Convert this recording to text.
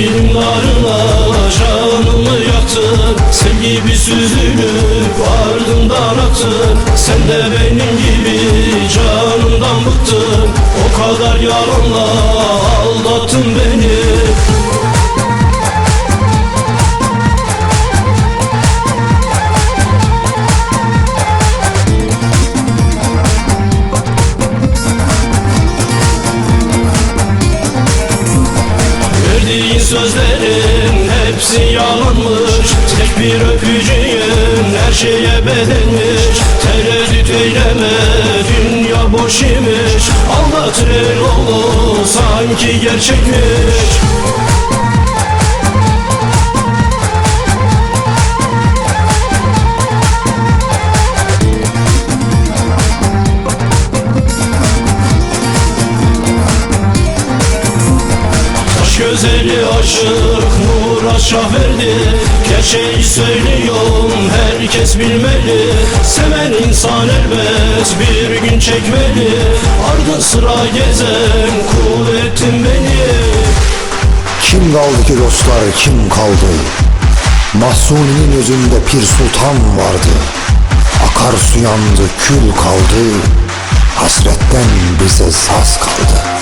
Oyunlarına canımı yaktın Sen gibi süzülüp ardından attın Sen de benim gibi canımdan bıktın. O kadar yalanla aldattın beni. Sözlerin hepsi yalanmış. Tek bir öpücüğün her şeye bedelmiş Tereddüt eyleme dünya boş imiş. Aldatır el oğlu sanki gerçekmiş gözeli aşık Murat Şah verdi Gerçeği söylüyorum herkes bilmeli. Seven insan elbet bir gün çekmeli. Ardı sıra gezen kuvvetin beni. Kim kaldı ki dostlar kim kaldı? Mahsuni'nin özünde pir sultan vardı. Akarsu yandı kül kaldı. Hasretten bize saz kaldı